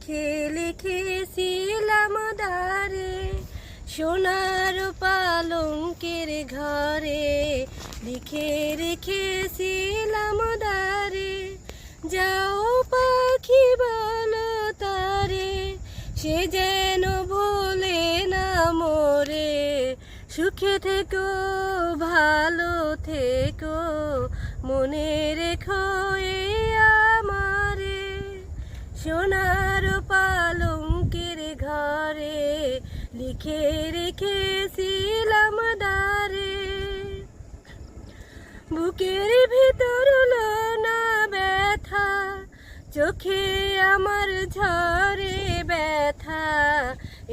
লিখে লিখেছিলাম দারে সোনার পালঙ্কের ঘরে। লিখে রেখেছিলাম দারে যাও পাখি বলো তারে, সে যেন বলে না মোরে। সুখে থেকো, ভালো থেকো, মনে রেখো এ লিখে রেখেছিলাম দারে বুকের ভিতর না ব্যথা, চোখে আমার ঝরে ব্যথা।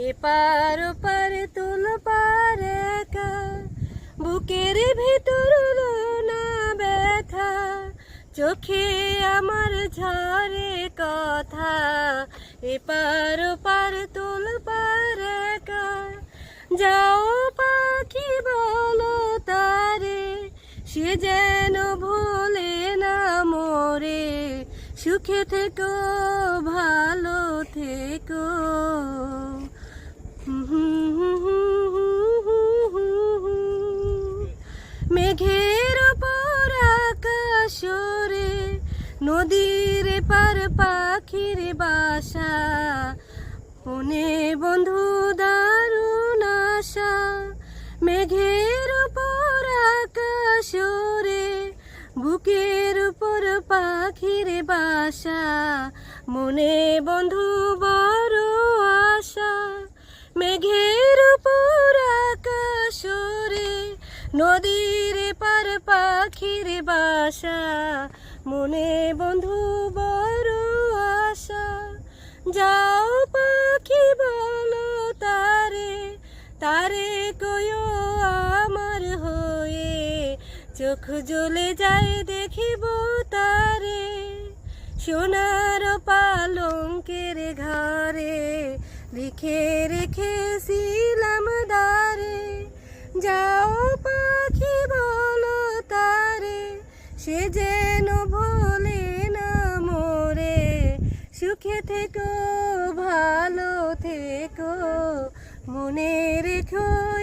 এপার ওপার তুল পার বুকের ভিতর না ব্যথা, চোখে আমার ঝরে কথা। এপার ওপার তুল পার সে যেন ভোলে না মোরে, সুখে থেকো, ভালো থেকো। মেঘের ওপর আকাশরে, নদীর পার পাখির বাসা। মনে বন্ধু দারুণ পাখির বাসা। মনে বন্ধু বড় আশা। মেঘের উপর আকাশরে নদীর পার পাখির বাসা। মনে বন্ধু বড় আশা। যাও পাখি বলো তারে। তারে চোখ জ্বলে যায় দেখিব তারে। সোনার পালঙ্কের ঘরে লিখে রেখেছিলাম দারে যাও পাখি বলো তারে, সে যেন ভোলে না মোরে। সুখে থেকো, ভালো থেকো, মনে রেখো